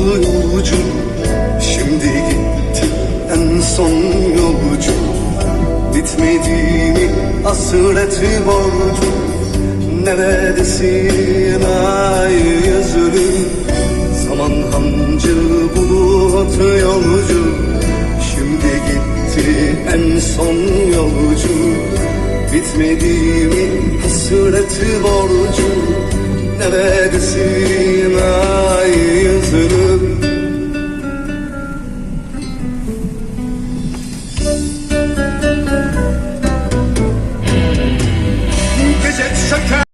mutlu yolcu Şimdi gitti en son yolcu. Bitmedi mi hasreti borcu. Neredesin ay yüzlüm Zaman hancı bulut yolcu. Şimdi gitti en son yolcu. Bitmedi mi hasreti borcu. Neredesin ay